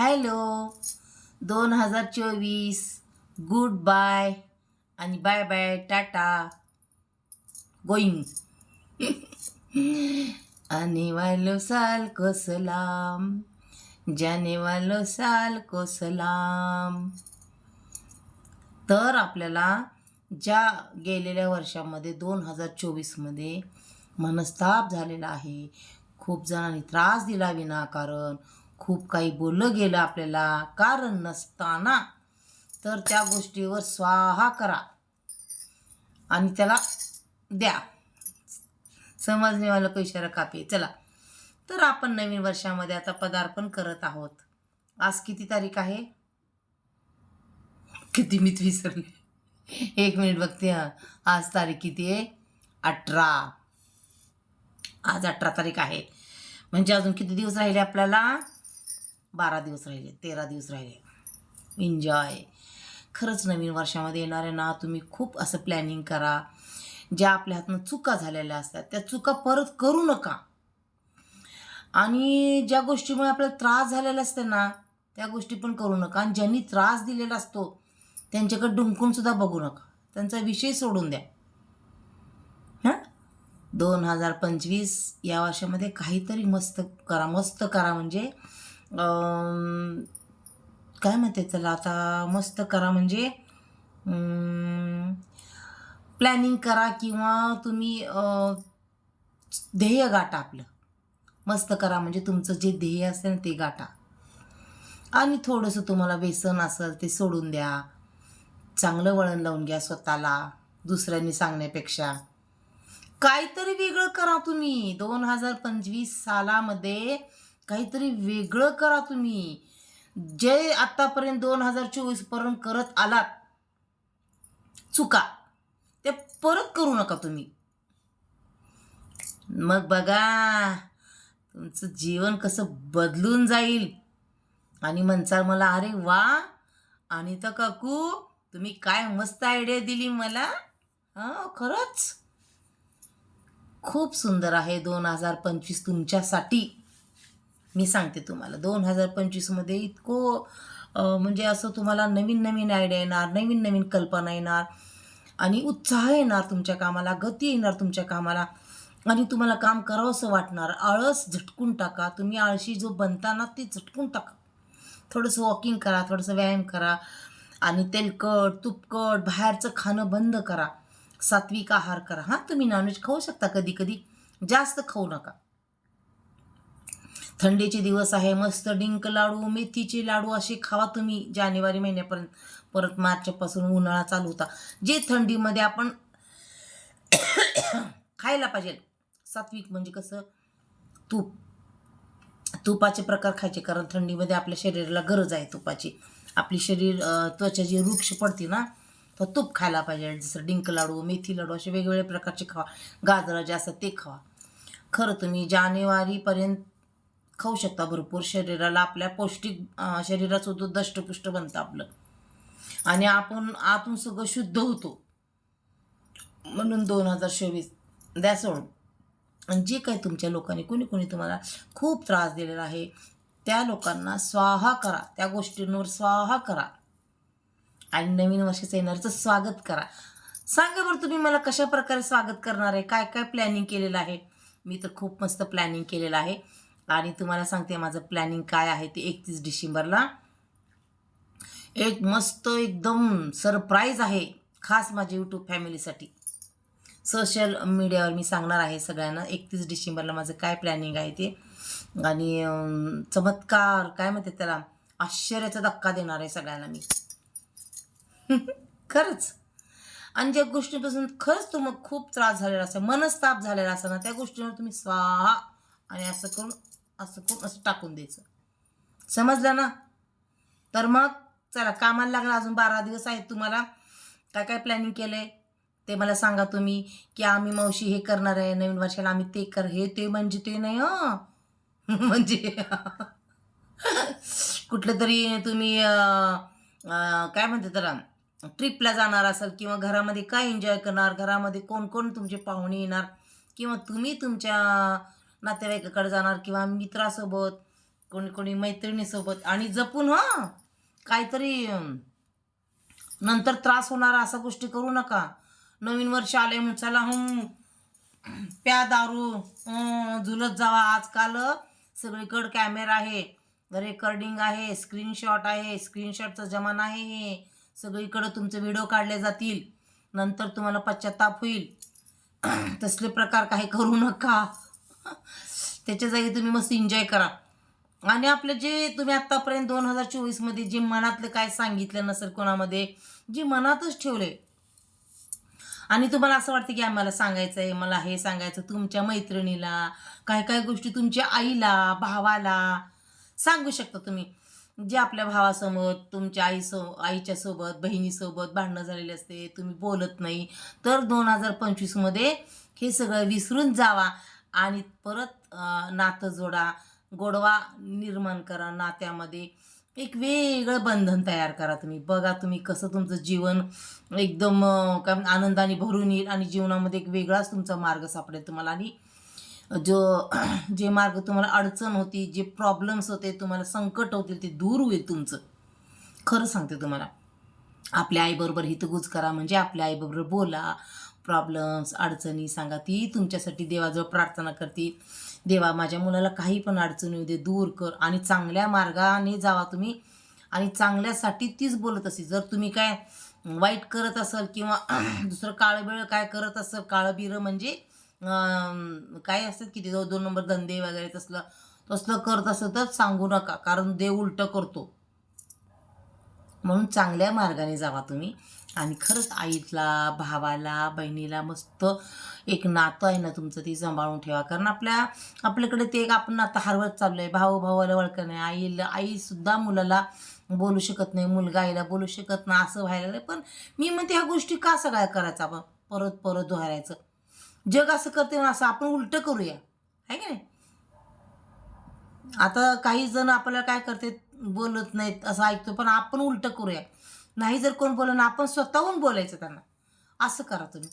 Hello. दोन हजार चोवीस. Good bye. आणि बाय बाय. टाटा. गोईंग आने वालो साल को सलाम जाने वालो साल को सलाम तर आपल्याला ज्या गेलेल्या वर्षामध्ये दोन हजार चोवीसमध्ये मनस्ताप झालेला आहे. खूप जणांनी त्रास दिला विनाकारण. खूप काही बोललं गेलं आपल्याला कारण नसताना. तर त्या गोष्टीवर स्वाहा करा. आणि त्याला द्या. समजणे वाला को इशारा कापी. चला. तर आपण नवीन वर्षामध्ये आता पदार्पण करत आहोत. आज किती तारीख आहे? किती मी विसरले. एक मिनिट बघते हां. आज तारीख किती आहे? अठरा. आज अठरा तारीख आहे. म्हणजे अजून किती दिवस राहिले आपल्याला? बारा दिवस राहिले तेरा दिवस राहिले. एन्जॉय खरंच नवीन वर्षामध्ये येणार आहे ना तुम्ही खूप असं प्लॅनिंग करा. ज्या आपल्या हातनं चुका झालेल्या असतात त्या चुका परत करू नका. आणि ज्या गोष्टीमुळे आपल्याला त्रास झालेला असते ना त्या गोष्टी पण करू नका. आणि ज्यांनी त्रास दिलेला असतो त्यांच्याकडे डुंकून सुद्धा बघू नका. त्यांचा विषय सोडून द्या. हां? दोन हजार पंचवीस या वर्षामध्ये काहीतरी मस्त करा. मस्त करा म्हणजे काय म्हणते चला आता मस्त करा म्हणजे प्लॅनिंग करा किंवा तुम्ही ध्येय गाठा आपलं. मस्त करा म्हणजे तुमचं जे ध्येय असेल ते गाठा. आणि थोडंसं तुम्हाला व्यसन असेल ते सोडून द्या. चांगलं वळण लावून घ्या स्वतःला दुसऱ्यांनी सांगण्यापेक्षा. काहीतरी वेगळं करा तुम्ही. दोन हजार पंचवीस सालामध्ये काहीतरी वेगळं करा तुम्ही. जे आत्तापर्यंत दोन हजार चोवीसपर्यंत करत आलात. चुका. ते परत करू नका तुम्ही. मग बघा तुमचं जीवन कसं बदलून जाईल. आणि म्हणसाल मला अरे वा अनिता काकू तुम्ही काय मस्त आयडिया दिली मला. हां खरंच. खूप सुंदर आहे दोन हजार पंचवीस तुमच्यासाठी. मी सांगते तुम्हाला. दोन हजार पंचवीसमध्ये इतकं म्हणजे असं तुम्हाला नवीन नवीन आयडिया येणार नवीन नवीन कल्पना येणार आणि उत्साह येणार तुमच्या कामाला गती येणार तुमच्या कामाला आणि तुम्हाला काम करावंसं वाटणार. आळस झटकून टाका. तुम्ही आळशी जो बनता ना ते झटकून टाका. थोडंसं वॉकिंग करा थोडंसं व्यायाम करा आणि तेलकट तुपकट बाहेरचं खाणं बंद करा. सात्विक आहार करा. हां तुम्ही नॉनव्हेज खाऊ शकता कधी कधी जास्त खाऊ नका. थंडीचे दिवस आहे. मस्त डिंक लाडू मेथीचे लाडू असे खावा तुम्ही. जानेवारी महिन्यापर्यंत परत मार्चपासून उन्हाळा चालू होता. जे थंडीमध्ये आपण खायला पाहिजे. सात्विक म्हणजे कसं? तूप. तुपाचे प्रकार खायचे कारण थंडीमध्ये आपल्या शरीराला गरज आहे तुपाची. आपली शरीर त्वचा जी वृक्ष पडते ना तर तूप खायला पाहिजे. जसं डिंक लाडू मेथी लाडू असे वेगवेगळ्या प्रकारचे खावा. गाजरं जे असतात ते खावा. खरं तुम्ही जानेवारीपर्यंत खाऊ शकता भरपूर शरीराला. आपल्या पौष्टिक शरीराचं दूध दष्टपुष्ट बनतं आपलं. आणि आपण आतून सगळं शुद्ध होतो. म्हणून दोन हजार चोवीस द्या सोडून. आणि जे काही तुमच्या लोकांनी कोणी कोणी तुम्हाला खूप त्रास दिलेला आहे त्या लोकांना स्वाहा करा. त्या गोष्टींवर स्वाहा करा. आणि नवीन वर्षाचं येणारचं स्वागत करा. सांगा बरं तुम्ही मला कशा प्रकारे स्वागत करणार आहे? काय काय प्लॅनिंग केलेलं आहे? मी तर खूप मस्त प्लॅनिंग केलेलं आहे. आणि तुम्हाला सांगते माझं प्लॅनिंग काय आहे ते एकतीस डिसेंबरला. एक मस्त एकदम सरप्राईज आहे खास माझ्या यूट्यूब फॅमिलीसाठी सोशल मीडियावर मी सांगणार आहे सगळ्यांना एकतीस डिसेंबरला माझं काय प्लॅनिंग आहे ते. आणि चमत्कार काय म्हणते त्याला? आश्चर्याचा धक्का देणार आहे सगळ्यांना मी. खरंच. आणि ज्या गोष्टीपासून खरंच तुम्हाला खूप त्रास झालेला असेल मनस्ताप झालेला असेल ना त्या गोष्टीवर तुम्ही स्वाहा. आणि असं करून असं करून असं टाकून द्यायचं. समजलं ना? तर मग चला कामाला लागला अजून बारा दिवस आहेत तुम्हाला. काय काय प्लॅनिंग केलं आहे ते मला सांगा तुम्ही की आम्ही मावशी हे करणार आहे नवीन वर्षाला आम्ही ते कर हे ते म्हणजे ते नाही हं? म्हणजे कुठलं तरी तुम्ही काय म्हणते त्याला? ट्रिपला जाणार असाल किंवा घरामध्ये काय एन्जॉय करणार घरामध्ये कोण कोण तुमचे पाहुणे येणार किंवा तुम्ही तुमच्या नातेवाईकाकडे जाणार किंवा मित्रासोबत कोणी कोणी मैत्रिणीसोबत. आणि जपून हां काहीतरी नंतर त्रास होणार असा गोष्टी करू नका. नवीन वर्ष आले म्हणून चला हं प्या दारू झुलत जावा. आजकाल सगळीकडे कॅमेरा आहे. रेकॉर्डिंग आहे स्क्रीनशॉट आहे स्क्रीनशॉटचा जमाना आहे हे. सगळीकडं तुमचे व्हिडिओ काढले जातील. नंतर तुम्हाला पश्चाताप होईल. तसले प्रकार काही करू नका. त्याच्या जागी तुम्ही मस्त एन्जॉय करा. आणि आपले जे तुम्ही आत्तापर्यंत दोन हजार चोवीसमध्ये जे मनातलं काय सांगितलं नसेल कोणामध्ये जे मनातच ठेवले आणि तुम्हाला असं वाटतं की आम्हाला सांगायचं आहे मला हे सांगायचं तुमच्या मैत्रिणीला काय काय गोष्टी तुमच्या आईला भावाला सांगू शकता तुम्ही. जे आपल्या भावासमोर तुमच्या आईसो आईच्या सोबत बहिणीसोबत भांडणं झालेली असते तुम्ही बोलत नाही तर दोन हजार पंचवीसमध्ये हे सगळं विसरून जावा. आणि परत नातं जोडा गोडवा निर्माण करा नात्यामध्ये एक वेगळं बंधन तयार करा तुम्ही. बघा तुम्ही कसं तुमचं जीवन एकदम काय आनंदाने भरून येईल आणि जीवनामध्ये एक वेगळाच तुमचा मार्ग सापडेल तुम्हाला. आणि जो जे मार्ग तुम्हाला अडचण होती जे प्रॉब्लेम्स होते तुम्हाला संकट होतील ते दूर होईल तुमचं. खरं सांगते तुम्हाला. आपल्या आईबरोबर हितगुज करा म्हणजे आपल्या आईबरोबर बोला प्रॉब्लेम्स अडचणी सांगा. ती तुमच्यासाठी देवाजवळ प्रार्थना करते. देवा माझ्या मुलाला काही पण अडचण येऊ दे दूर कर आणि चांगल्या मार्गाने जावा तुम्ही. आणि चांगल्यासाठी तीच बोलत असेल. जर तुम्ही काय वाईट करत असाल किंवा दुसरं काळंबीळं काय करत असाल काळं बिरं म्हणजे काय असतात की ते दोन नंबर धंदे वगैरे तसलं तसलं करत असेल तर सांगू नका. कारण देव उलटं करतो. म्हणून चांगल्या मार्गाने जावा तुम्ही. आणि खरंच आईला भावाला बहिणीला मस्त एक नातं आहे ना तुमचं ती सांभाळून ठेवा. कारण आपल्या आपल्याकडे ते एक आपण आता हरवत चाललो आहे भाऊ भावाला ओळख नाही. आईला आईसुद्धा मुलाला बोलू शकत नाही. मुलगा आईला बोलू शकत नाही. असं व्हायला पण मी म्हणते ह्या गोष्टी का सगळ्या करायचा आपण परत परत दोहारायचं जग असं करते म्हणून असं आपण उलटं करूया. आहे की नाही? आता काही जण आपल्याला काय करते बोलत नाहीत असं ऐकतो पण आपण उलटं करूया. नाही जर कोण बोललं ना आपण स्वतःहून बोलायचं त्यांना. असं करा तुम्ही.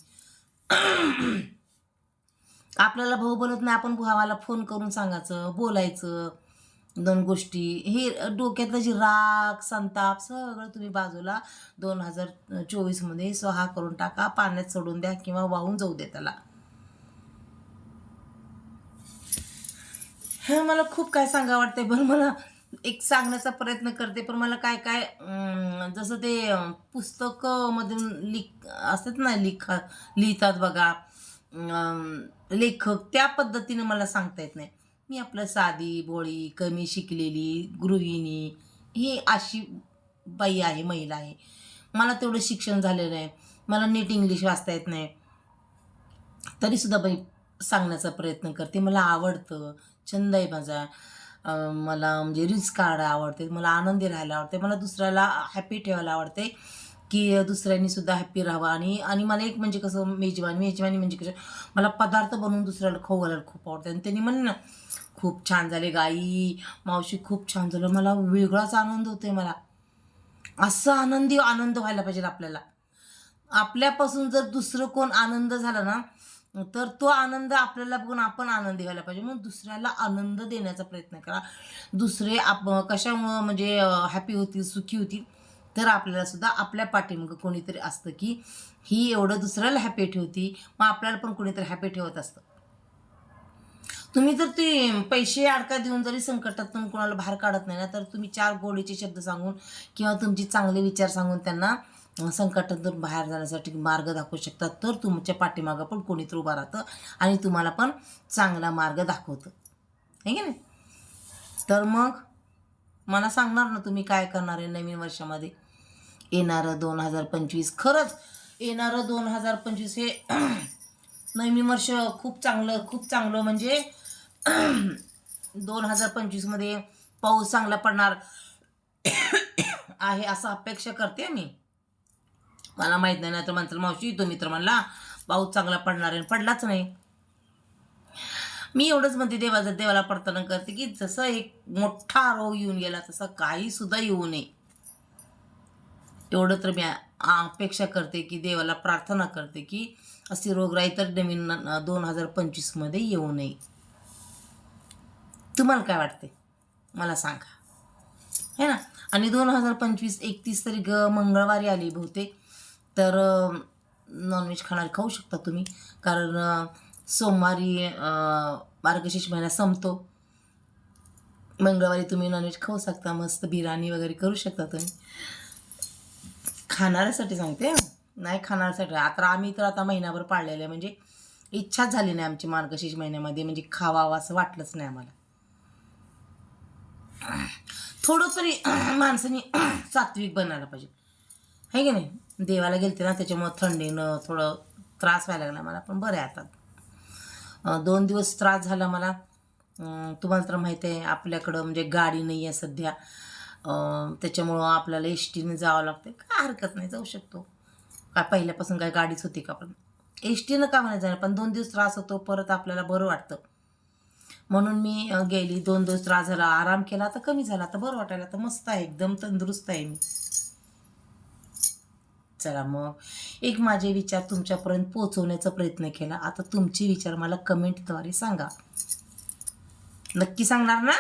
आपल्याला भाऊ बोलत नाही आपण भावाला फोन करून सांगायचं बोलायचं दोन गोष्टी. हे डोक्यातलं जे राग संताप सगळं तुम्ही बाजूला दोन हजार चोवीसमध्ये स्वहा करून टाका पाण्यात सोडून द्या किंवा वाहून जाऊ दे त्याला. हे मला खूप काय सांगा वाटतंय पण मला एक सांगण्याचा प्रयत्न करते पण मला काय काय जसं ते पुस्तकमधून लिख असतात ना लिखा लिहितात बघा लेखक त्या पद्धतीने मला सांगता येत नाही. मी आपलं साधी भोळी कमी शिकलेली गृहिणी ही अशी बाई आहे महिला आहे. मला तेवढं शिक्षण झालेलं आहे. मला नीट इंग्लिश वाचता येत नाही. तरीसुद्धा बाई सांगण्याचा प्रयत्न करते. मला आवडतं. छंद आहे माझा. मला म्हणजे रील्स काढायला आवडते मला आनंदी राहायला आवडते मला दुसऱ्याला हॅपी ठेवायला आवडते की दुसऱ्यांनी सुद्धा हॅप्पी राहावं. आणि आणि मला एक म्हणजे कसं मेजवानी मेजवानी म्हणजे कसं मला पदार्थ बनवून दुसऱ्याला खाऊ घालायला खूप आवडते. आणि त्यांनी म्हणे ना खूप छान झाले गाई मावशी खूप छान झालं मला वेगळाच आनंद होतोय मला. असं आनंदी आनंद व्हायला पाहिजे आपल्याला. आपल्यापासून जर दुसरं कोण आनंद झाला ना तर तो आनंद आपल्याला बघून आपण आनंदी व्हायला पाहिजे. म्हणून दुसऱ्याला आनंद देण्याचा प्रयत्न करा. दुसरे आप कशामुळं म्हणजे हॅपी होतील सुखी होतील तर आपल्याला सुद्धा आपल्या पाठीमागं कोणीतरी असतं की ही एवढं दुसऱ्याला हॅपी ठेवती मग आपल्याला पण कोणीतरी हॅपी ठेवत असतं. तुम्ही जर ते पैसे अडका देऊन जरी संकटातून कोणाला बाहेर काढत नाही ना तर तुम्ही चार गोडीचे शब्द सांगून किंवा तुमचे चांगले विचार सांगून त्यांना संकटातून बाहेर जाण्यासाठी मार्ग दाखवू शकतात. तर तुमच्या पाठीमागं पण कोणीतरी उभं राहतं आणि तुम्हाला पण चांगला मार्ग दाखवतं. आहे की नाही? तर मग मला सांगणार ना तुम्ही काय करणार आहे नवीन वर्षामध्ये? येणारं दोन हजार पंचवीस. खरंच येणारं दोन हजार पंचवीस हे नवीन वर्ष खूप चांगलं खूप चांगलं म्हणजे दोन हजार पंचवीसमध्ये पाऊस चांगला पडणार आहे असं अपेक्षा करते मी. मला माहीत नाही तर म्हणतात मावशी तो मित्र म्हणला पाऊस चांगला पडणार आहे पडलाच नाही. मी एवढंच म्हणते देवाचं देवाला प्रार्थना करते की जसं एक मोठा रोग येऊन गेला तसं काही सुद्धा येऊ नये. एवढं तर मी अपेक्षा करते की देवाला प्रार्थना करते की अशी रोगराई तर नवीन दोन हजार पंचवीसमध्ये येऊ नये. तुम्हाला काय वाटते मला सांगा. है ना? आणि दोन हजार पंचवीस एकतीस तारीख मंगळवारी आली बहुतेक. तर नॉनव्हेज खाणार खाऊ शकता तुम्ही. कारण सोमवारी मार्गशीर्ष महिना संपतो. मंगळवारी तुम्ही नॉनव्हेज खाऊ शकता. मस्त बिर्याणी वगैरे करू शकता तुम्ही. खाणाऱ्यासाठी सांगते नाही खाणाऱ्यासाठी. आता आम्ही तर आता महिनाभर पाळलेलं आहे. म्हणजे इच्छाच झाली नाही आमची मार्गशीर्ष महिन्यामध्ये. म्हणजे खावावं असं वाटलंच नाही आम्हाला. थोडं तरी माणसाने सात्विक बनायला पाहिजे. आहे की नाही? देवाला गेलते ना त्याच्यामुळं थंडीनं थोडं त्रास व्हायला लागला मला पण बरं आहे आता. दोन दिवस त्रास झाला मला. तुम्हाला तर माहिती आहे आपल्याकडं म्हणजे गाडी नाही आहे सध्या. त्याच्यामुळं आपल्याला एस टीने जावं लागतं काय हरकत नाही जाऊ शकतो. काय पहिल्यापासून काय गाडीच होती का पण. एस टीनं का म्हणायचं जाणार पण दोन दिवस त्रास होतो परत आपल्याला बरं वाटतं. म्हणून मी गेली दोन दिवस त्रास झाला आराम केला तर कमी झाला तर बरं वाटायला तर मस्त आहे एकदम तंदुरुस्त आहे मी. चला मग. एक माझे विचार तुमच्यापर्यंत पोहोचवण्याचा प्रयत्न केला. आता तुमचे विचार मला कमेंटद्वारे सांगा. नक्की सांगणार ना?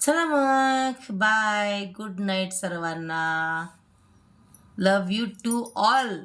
चला मग. बाय गुड नाईट सर्वांना. Love you to all